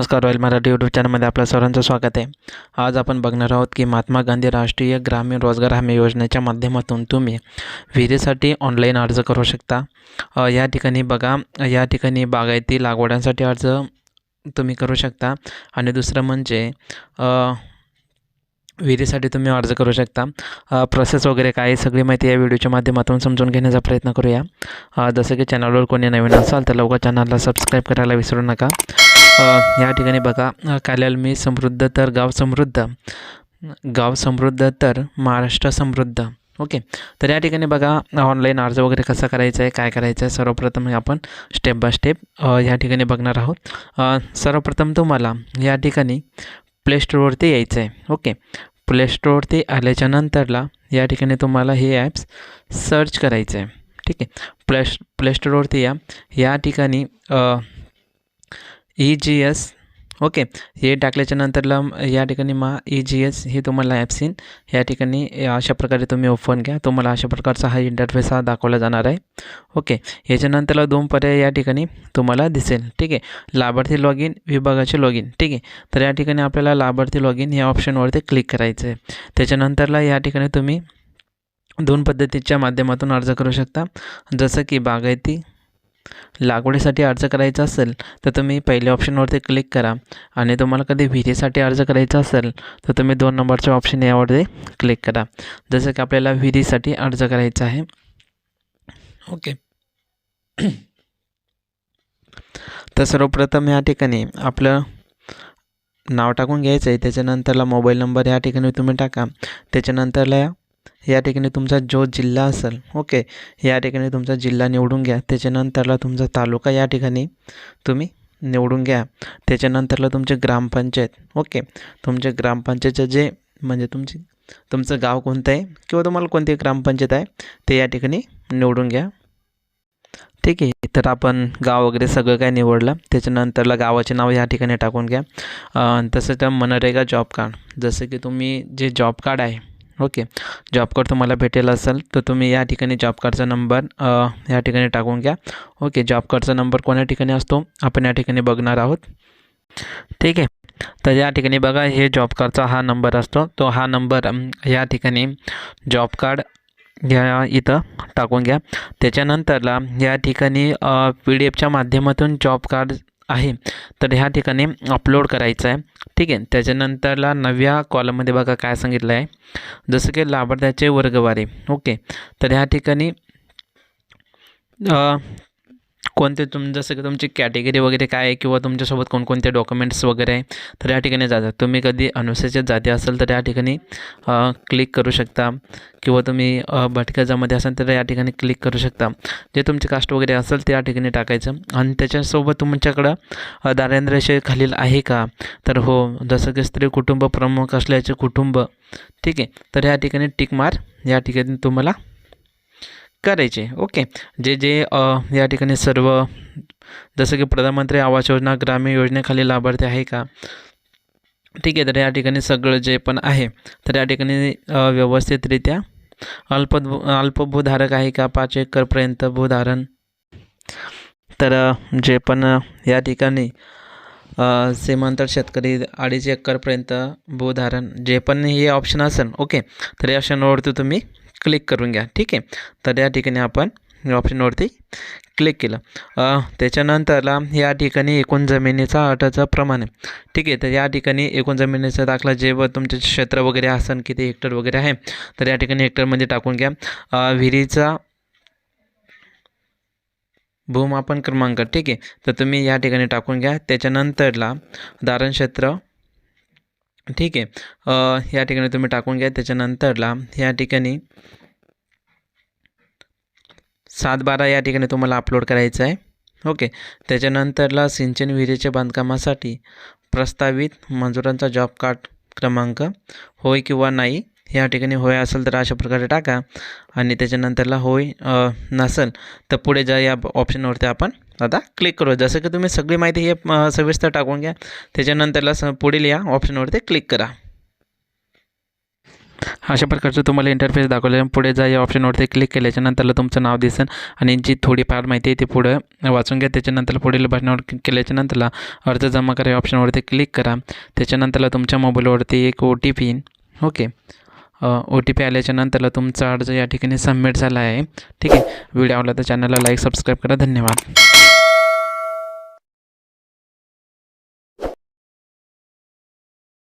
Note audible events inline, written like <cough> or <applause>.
नमस्कार royal Marathi YouTube चॅनलमध्ये आपल्या सर्वांचं स्वागत आहे. आज आपण बघणार आहोत की महात्मा गांधी राष्ट्रीय ग्रामीण रोजगार हमी योजनेच्या माध्यमातून तुम्ही विहिरीसाठी ऑनलाईन अर्ज करू शकता. या ठिकाणी बघा या ठिकाणी बागायती लागवडांसाठी अर्ज तुम्ही करू शकता. आणि दुसरं म्हणजे विहिरीसाठी तुम्ही अर्ज करू शकता. प्रोसेस वगैरे काय सगळी माहिती या व्हिडिओच्या माध्यमातून समजून घेण्याचा प्रयत्न करूया. जसं की चॅनलवर कोणी नवीन असाल तर लवकर चॅनलला सबस्क्राईब करायला विसरू नका. या ठिकाणी बघा अ, मी समृद्ध तर गाव समृद्ध. गाव समृद्ध तर महाराष्ट्र समृद्ध. ओके. तर या ठिकाणी बघा ऑनलाईन अर्ज वगैरे कसा करायचा आहे काय करायचं आहे सर्वप्रथम आपण स्टेप बाय स्टेप या ठिकाणी बघणार आहोत. सर्वप्रथम तुम्हाला या ठिकाणी प्ले स्टोअरवरती यायचं आहे ओके. प्ले स्टोअरवरती आल्याच्या नंतरला या ठिकाणी तुम्हाला हे ॲप्स सर्च करायचं आहे ठीक आहे. प्ले प्ले स्टोअरवरती या. या ठिकाणी ई जी एस ओके हे टाकल्याच्या नंतरला या ठिकाणी मा ई जी एस हे तुम्हाला ॲप्स या ठिकाणी अशा प्रकारे तुम्ही ओपन घ्या. तुम्हाला अशा प्रकारचा हा इंटरफेस हा दाखवला जाणार आहे. ओके याच्यानंतरला दोन पर्याय या ठिकाणी तुम्हाला दिसेल. ठीक आहे. लाभार्थी लॉग इन विभागाचे लॉग इन ठीक आहे. तर या ठिकाणी आपल्याला लाभार्थी लॉग इन या ऑप्शनवरती क्लिक करायचं आहे. त्याच्यानंतरला या ठिकाणी तुम्ही दोन पद्धतीच्या माध्यमातून अर्ज करू शकता. जसं की बागायती लागवडीसाठी अर्ज करायचा असेल तर तुम्ही पहिल्या ऑप्शनवरती क्लिक करा. आणि तुम्हाला कधी विहिरीसाठी अर्ज करायचा असेल तर तुम्ही दोन नंबरच्या ऑप्शन यावरती क्लिक करा. जसं की आपल्याला विहिरीसाठी अर्ज करायचा आहे. ओके <clears throat> तर सर्वप्रथम या ठिकाणी आपलं नाव टाकून घ्यायचं आहे. त्याच्यानंतरला मोबाईल नंबर या ठिकाणी तुम्ही टाका. त्याच्यानंतरला या ठिकाणी तुमचा जो जिल्हा असेल ओके या ठिकाणी तुमचा जिल्हा निवडून घ्या. त्याच्यानंतरला तुमचा तालुका या ठिकाणी तुम्ही निवडून घ्या. त्याच्यानंतरला तुमचे ग्रामपंचायत ओके तुमचे ग्रामपंचायतचं जे म्हणजे तुमची तुमचं गाव कोणतं आहे किंवा तुम्हाला कोणती ग्रामपंचायत आहे ते या ठिकाणी निवडून घ्या. ठीक आहे तर आपण गाव वगैरे सगळं काय निवडलं त्याच्यानंतरला गावाचे नाव या ठिकाणी टाकून घ्या. तसं तर मनरेगा जॉब कार्ड जसं की तुम्ही जे जॉब कार्ड आहे ओके. जॉब कार्ड तुम्हाला भेटेल असेल तर तुम्ही या ठिकाणी जॉब कार्डचा नंबर या ठिकाणी टाकून घ्या. ओके जॉब कार्डचा नंबर कोण्या ठिकाणी असतो आपण या ठिकाणी बघणार आहोत. ठीक आहे. तर या ठिकाणी बघा हे जॉब कार्डचा हा नंबर असतो. तो हा नंबर या ठिकाणी जॉब कार्ड या इथं टाकून घ्या. त्याच्यानंतरला या ठिकाणी पी डी एफच्या माध्यमातून जॉब कार्ड आहे. तर ह्या ठिकाणी अपलोड करायचं आहे. ठीक आहे. त्याच्यानंतरला नव्या कॉलममध्ये बघा काय सांगितलं आहे. जसं की लाभार्थ्याचे वर्गवारी. ओके. तर ह्या ठिकाणी कोणते तुम जसं की तुमची कॅटेगरी वगैरे काय आहे किंवा तुमच्यासोबत कोणकोणते डॉक्युमेंट्स वगैरे आहे तर या ठिकाणी जातात. तुम्ही कधी अनुसूचित जाती असाल तर या ठिकाणी क्लिक करू शकता. किंवा तुम्ही भटक्या जमाती असाल तर या ठिकाणी क्लिक करू शकता. जे तुमचे कास्ट वगैरे असेल ते या ठिकाणी टाकायचं. आणि त्याच्यासोबत तुमच्याकडं अ, खालील आहे का? तर हो जसं की स्त्री कुटुंब प्रमुख असल्याचे कुटुंब. ठीक आहे. तर या ठिकाणी टिक मार. या ठिकाणी तुम्हाला करायचे. ओके जे जे या ठिकाणी सर्व जसं की प्रधानमंत्री आवास योजना ग्रामीण योजनेखाली लाभार्थी आहे का? ठीक आहे तर या ठिकाणी सगळं जे पण आहे तर या ठिकाणी व्यवस्थितरित्या अल्प अल्पभूधारक आहे का? पाच एकरपर्यंत भूधारण. तर जे पण या ठिकाणी सीमांतर श्रीमंत शेतकरी अडीच एकरपर्यंत भूधारण जे पण हे ऑप्शन असेल ओके तर या ऑप्शनवरती तुम्ही क्लिक करून घ्या. ठीक आहे? तर या ठिकाणी आपण या ऑप्शनवरती क्लिक केलं. त्याच्यानंतरला या ठिकाणी एकूण जमिनीचा अटाचं प्रमाण आहे. ठीक आहे? तर या ठिकाणी एकूण जमिनीचा दाखला जे व तुमचे क्षेत्र वगैरे असन किती हेक्टर वगैरे आहे तर या ठिकाणी हेक्टरमध्ये टाकून घ्या. विहिरीचा भूमापन क्रमांक. ठीक आहे? तर तुम्ही या ठिकाणी टाकून घ्या. त्याच्यानंतरला दारण क्षेत्र ठीक आहे. या ठिकाणी तुम्ही टाकून घ्या. त्याच्यानंतरला या ठिकाणी सात बारा या ठिकाणी तुम्हाला अपलोड करायचं आहे. ओके. त्याच्यानंतरला सिंचन विहिरीच्या बांधकामासाठी प्रस्तावित मंजुरांचा जॉब कार्ड क्रमांक होय किंवा नाही या ठिकाणी होय असेल तर अशा प्रकारे टाका. आणि त्याच्यानंतरला होय नसेल तर पुढे जा या ऑप्शनवरती आपण आता क्लिक करू. जसं की तुम्ही सगळी माहिती हे सविस्तर टाकून घ्या. त्याच्यानंतरला स पुढील या ऑप्शनवरती क्लिक करा. अशा प्रकारचं तुम्हाला इंटरफेस दाखवलं पुढे जा या ऑप्शनवरती क्लिक केल्याच्यानंतरला तुमचं नाव दिसेल. आणि जी थोडीफार माहिती आहे ती पुढं वाचून घ्या. त्याच्यानंतर पुढील बटनावर केल्याच्यानंतरला अर्ज जमा करा. या ऑप्शनवरती क्लिक करा. त्याच्यानंतरला तुमच्या मोबाईलवरती एक O T P okay. O T P आल्याच्यानंतरला तुमचा अर्ज या ठिकाणी सबमिट झाला आहे. ठीक आहे. व्हिडिओ आवडला तर चॅनलला लाईक सबस्क्राईब करा. धन्यवाद.